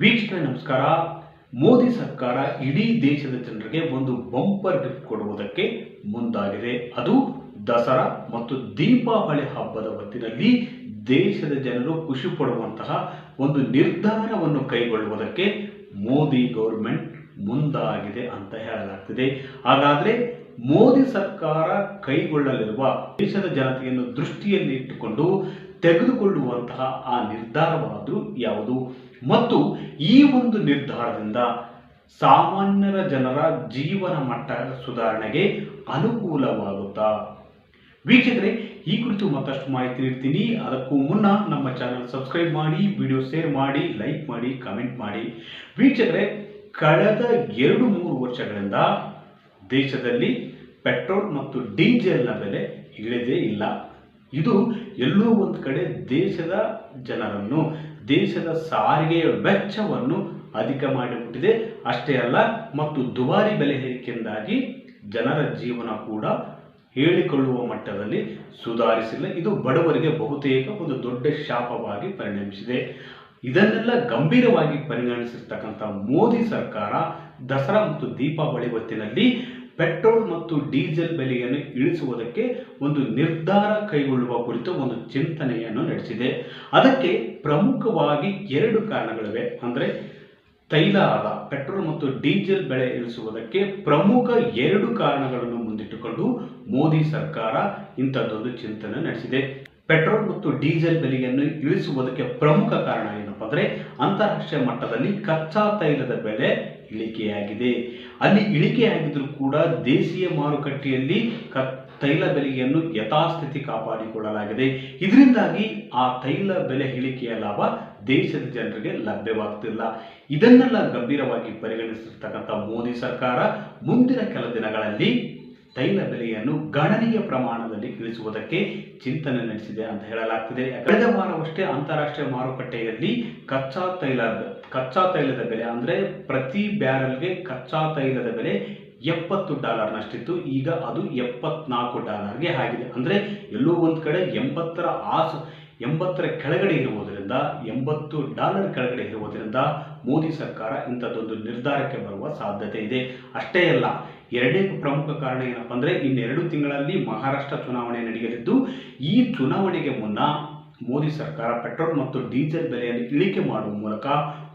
ವೀಕ್ಷಕರೇ, ನಮಸ್ಕಾರ. ಮೋದಿ ಸರ್ಕಾರ ಇಡೀ ದೇಶದ ಜನರಿಗೆ ಒಂದು ಬಂಪರ್ ಗಿಫ್ಟ್ ಕೊಡುವುದಕ್ಕೆ ಮುಂದಾಗಿದೆ. ಅದು ದಸರಾ ಮತ್ತು ದೀಪಾವಳಿ ಹಬ್ಬದ ಹೊತ್ತಿನಲ್ಲಿ ದೇಶದ ಜನರು ಖುಷಿ ಪಡುವಂತಹ ಒಂದು ನಿರ್ಧಾರವನ್ನು ಕೈಗೊಳ್ಳುವುದಕ್ಕೆ ಮೋದಿ ಗೌರ್ಮೆಂಟ್ ಮುಂದಾಗಿದೆ ಅಂತ ಹೇಳಲಾಗ್ತಿದೆ. ಹಾಗಾದ್ರೆ ಮೋದಿ ಸರ್ಕಾರ ಕೈಗೊಳ್ಳಲಿರುವ ದೇಶದ ಜನತೆಯನ್ನು ದೃಷ್ಟಿಯಲ್ಲಿ ಇಟ್ಟುಕೊಂಡು ತೆಗೆದುಕೊಳ್ಳುವಂತಹ ಆ ನಿರ್ಧಾರವಾದರೂ ಯಾವುದು? ಮತ್ತು ಈ ಒಂದು ನಿರ್ಧಾರದಿಂದ ಸಾಮಾನ್ಯರ ಜನರ ಜೀವನ ಮಟ್ಟ ಸುಧಾರಣೆಗೆ ಅನುಕೂಲವಾಗುತ್ತಾ? ವೀಕ್ಷಕರೇ, ಈ ಕುರಿತು ಮತ್ತಷ್ಟು ಮಾಹಿತಿ ನೀಡ್ತೀನಿ. ಅದಕ್ಕೂ ಮುನ್ನ ನಮ್ಮ ಚಾನಲ್ ಸಬ್ಸ್ಕ್ರೈಬ್ ಮಾಡಿ, ವಿಡಿಯೋ ಶೇರ್ ಮಾಡಿ, ಲೈಕ್ ಮಾಡಿ, ಕಮೆಂಟ್ ಮಾಡಿ. ವೀಕ್ಷಕರೇ, ಕಳೆದ ಎರಡು ಮೂರು ವರ್ಷಗಳಿಂದ ದೇಶದಲ್ಲಿ ಪೆಟ್ರೋಲ್ ಮತ್ತು ಡೀಸೆಲ್ನ ಬೆಲೆ ಇಳಿದೇ ಇಲ್ಲ. ಇದು ಎಲ್ಲೋ ಒಂದು ಕಡೆ ದೇಶದ ಜನರನ್ನು ದೇಶದ ಸಾರಿಗೆಯ ವೆಚ್ಚವನ್ನು ಅಧಿಕ ಮಾಡಿಬಿಟ್ಟಿದೆ. ಅಷ್ಟೇ ಅಲ್ಲ, ಮತ್ತು ದುಬಾರಿ ಬೆಲೆ ಏರಿಕೆಯಿಂದಾಗಿ ಜನರ ಜೀವನ ಕೂಡ ಹೇಳಿಕೊಳ್ಳುವ ಮಟ್ಟದಲ್ಲಿ ಸುಧಾರಿಸಿಲ್ಲ. ಇದು ಬಡವರಿಗೆ ಬಹುತೇಕ ಒಂದು ದೊಡ್ಡ ಶಾಪವಾಗಿ ಪರಿಣಮಿಸಿದೆ. ಇದನ್ನೆಲ್ಲ ಗಂಭೀರವಾಗಿ ಪರಿಗಣಿಸಿರ್ತಕ್ಕಂಥ ಮೋದಿ ಸರ್ಕಾರ ದಸರಾ ಮತ್ತು ದೀಪಾವಳಿ ಹೊತ್ತಿನಲ್ಲಿ ಪೆಟ್ರೋಲ್ ಮತ್ತು ಡೀಸೆಲ್ ಬೆಲೆಯನ್ನು ಇಳಿಸುವುದಕ್ಕೆ ಒಂದು ನಿರ್ಧಾರ ಕೈಗೊಳ್ಳುವ ಕುರಿತು ಒಂದು ಚಿಂತನೆಯನ್ನು ನಡೆಸಿದೆ. ಅದಕ್ಕೆ ಪ್ರಮುಖವಾಗಿ ಎರಡು ಕಾರಣಗಳಿವೆ. ಅಂದರೆ ತೈಲ ಪೆಟ್ರೋಲ್ ಮತ್ತು ಡೀಸೆಲ್ ಬೆಲೆ ಇಳಿಸುವುದಕ್ಕೆ ಪ್ರಮುಖ ಎರಡು ಕಾರಣಗಳನ್ನು ಮುಂದಿಟ್ಟುಕೊಂಡು ಮೋದಿ ಸರ್ಕಾರ ಇಂಥದ್ದೊಂದು ಚಿಂತನೆ ನಡೆಸಿದೆ. ಪೆಟ್ರೋಲ್ ಮತ್ತು ಡೀಸೆಲ್ ಬೆಲೆಯನ್ನು ಇಳಿಸುವುದಕ್ಕೆ ಪ್ರಮುಖ ಕಾರಣ ಏನಪ್ಪ ಅಂದರೆ ಅಂತಾರಾಷ್ಟ್ರೀಯ ಮಟ್ಟದಲ್ಲಿ ಕಚ್ಚಾ ತೈಲದ ಬೆಲೆ ಇಳಿಕೆಯಾಗಿದೆ. ಅಲ್ಲಿ ಇಳಿಕೆಯಾಗಿದ್ದರೂ ಕೂಡ ದೇಶೀಯ ಮಾರುಕಟ್ಟೆಯಲ್ಲಿ ಕ, ತೈಲ ಬೆಲೆಯನ್ನು ಯಥಾಸ್ಥಿತಿ ಕಾಪಾಡಿಕೊಳ್ಳಲಾಗಿದೆ. ಇದರಿಂದಾಗಿ ಆ ತೈಲ ಬೆಲೆ ಇಳಿಕೆಯ ಲಾಭ ದೇಶದ ಜನರಿಗೆ ಲಭ್ಯವಾಗ್ತಿಲ್ಲ ಇದನ್ನೆಲ್ಲ ಗಂಭೀರವಾಗಿ ಪರಿಗಣಿಸಿರ್ತಕ್ಕಂಥ ಮೋದಿ ಸರ್ಕಾರ ಮುಂದಿನ ಕೆಲ ದಿನಗಳಲ್ಲಿ ತೈಲ ಬೆಲೆಯನ್ನು ಗಣನೀಯ ಪ್ರಮಾಣದಲ್ಲಿ ಇಳಿಸುವುದಕ್ಕೆ ಚಿಂತನೆ ನಡೆಸಿದೆ ಅಂತ ಹೇಳಲಾಗ್ತಿದೆ. ಕಳೆದ ವಾರವಷ್ಟೇ ಅಂತಾರಾಷ್ಟ್ರೀಯ ಮಾರುಕಟ್ಟೆಯಲ್ಲಿ ಕಚ್ಚಾ ತೈಲ ಕಚ್ಚಾ ತೈಲದ ಬೆಲೆ ಅಂದರೆ ಪ್ರತಿ ಬ್ಯಾರಲ್ಗೆ ಕಚ್ಚಾ ತೈಲದ ಬೆಲೆ ಎಪ್ಪತ್ತು ಡಾಲರ್ನಷ್ಟಿತ್ತು. ಈಗ ಅದು ಎಪ್ಪತ್ನಾಲ್ಕು ಡಾಲರ್ಗೆ ಆಗಿದೆ. ಅಂದರೆ ಎಲ್ಲೋ ಒಂದು ಕಡೆ ಎಂಬತ್ತರ ಆಸು, ಎಂಬತ್ತರ ಕೆಳಗಡೆ ಇರುವುದರಿಂದ, ಎಂಬತ್ತು ಡಾಲರ್ ಕೆಳಗಡೆ ಇರುವುದರಿಂದ ಮೋದಿ ಸರ್ಕಾರ ಇಂಥದ್ದೊಂದು ನಿರ್ಧಾರಕ್ಕೆ ಬರುವ ಸಾಧ್ಯತೆ ಇದೆ. ಅಷ್ಟೇ ಅಲ್ಲ ಎರಡನೇ ಪ್ರಮುಖ ಕಾರಣ ಏನಪ್ಪ ಅಂದರೆ ಇನ್ನೆರಡು ತಿಂಗಳಲ್ಲಿ ಮಹಾರಾಷ್ಟ್ರ ಚುನಾವಣೆ ನಡೆಯಲಿದ್ದು, ಈ ಚುನಾವಣೆಗೆ ಮುನ್ನ ಮೋದಿ ಸರ್ಕಾರ ಪೆಟ್ರೋಲ್ ಮತ್ತು ಡೀಸೆಲ್ ಬೆಲೆಯನ್ನು ಇಳಿಕೆ ಮಾಡುವ ಮೂಲಕ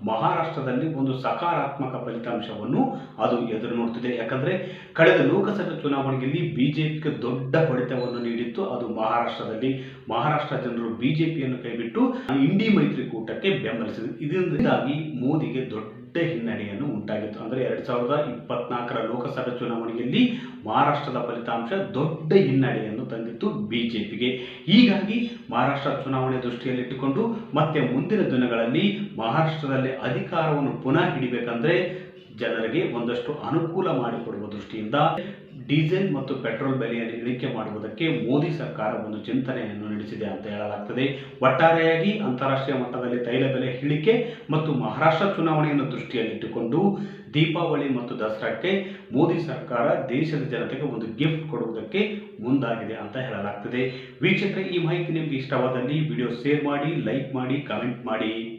ಮಹಾರಾಷ್ಟ್ರದಲ್ಲಿ ಒಂದು ಸಕಾರಾತ್ಮಕ ಫಲಿತಾಂಶವನ್ನು ಅದು ಎದುರು ನೋಡ್ತಿದೆ. ಯಾಕಂದರೆ ಕಳೆದ ಲೋಕಸಭೆ ಚುನಾವಣೆಯಲ್ಲಿ ಬಿಜೆಪಿಗೆ ದೊಡ್ಡ ಹೊಡೆತವನ್ನು ನೀಡಿತ್ತು. ಅದು ಮಹಾರಾಷ್ಟ್ರದಲ್ಲಿ ಮಹಾರಾಷ್ಟ್ರ ಜನರು ಬಿಜೆಪಿಯನ್ನು ಕೈಬಿಟ್ಟು ಇಂಡಿ ಮೈತ್ರಿಕೂಟಕ್ಕೆ ಬೆಂಬಲಿಸಿದೆ. ಇದರಿಂದಾಗಿ ಮೋದಿಗೆ ದೊಡ್ಡ ಹಿನ್ನಡೆಯನ್ನು ಉಂಟಾಗಿತ್ತು. ಅಂದರೆ ಎರಡು ಸಾವಿರದ ಇಪ್ಪತ್ನಾಲ್ಕರ ಲೋಕಸಭೆ ಚುನಾವಣೆಯಲ್ಲಿ ಮಹಾರಾಷ್ಟ್ರದ ಫಲಿತಾಂಶ ದೊಡ್ಡ ಹಿನ್ನಡೆಯನ್ನು ತಂದಿತ್ತು ಬಿಜೆಪಿಗೆ. ಹೀಗಾಗಿ ಮಹಾರಾಷ್ಟ್ರ ಚುನಾವಣೆ ದೃಷ್ಟಿಯಲ್ಲಿಟ್ಟುಕೊಂಡು ಮತ್ತೆ ಮುಂದಿನ ದಿನಗಳಲ್ಲಿ ಮಹಾರಾಷ್ಟ್ರದಲ್ಲಿ ಅಧಿಕಾರವನ್ನು ಪುನಃ ಹಿಡಿಬೇಕಂದ್ರೆ ಜನರಿಗೆ ಒಂದಷ್ಟು ಅನುಕೂಲ ಮಾಡಿಕೊಡುವ ದೃಷ್ಟಿಯಿಂದ ಡೀಸೆಲ್ ಮತ್ತು ಪೆಟ್ರೋಲ್ ಬೆಲೆಯನ್ನು ಇಳಿಕೆ ಮಾಡುವುದಕ್ಕೆ ಮೋದಿ ಸರ್ಕಾರ ಒಂದು ಚಿಂತನೆಯನ್ನು ನಡೆಸಿದೆ ಅಂತ ಹೇಳಲಾಗ್ತದೆ. ಒಟ್ಟಾರೆಯಾಗಿ ಅಂತಾರಾಷ್ಟ್ರೀಯ ಮಟ್ಟದಲ್ಲಿ ತೈಲ ಬೆಲೆ ಇಳಿಕೆ ಮತ್ತು ಮಹಾರಾಷ್ಟ್ರ ಚುನಾವಣೆಯನ್ನು ದೃಷ್ಟಿಯಲ್ಲಿಟ್ಟುಕೊಂಡು ದೀಪಾವಳಿ ಮತ್ತು ದಸರಾಕ್ಕೆ ಮೋದಿ ಸರ್ಕಾರ ದೇಶದ ಜನತೆಗೆ ಒಂದು ಗಿಫ್ಟ್ ಕೊಡುವುದಕ್ಕೆ ಮುಂದಾಗಿದೆ ಅಂತ ಹೇಳಲಾಗ್ತದೆ. ವೀಕ್ಷಕರೇ, ಈ ಮಾಹಿತಿ ನಿಮಗೆ ಇಷ್ಟವಾದಲ್ಲಿ ವಿಡಿಯೋ ಶೇರ್ ಮಾಡಿ, ಲೈಕ್ ಮಾಡಿ, ಕಮೆಂಟ್ ಮಾಡಿ.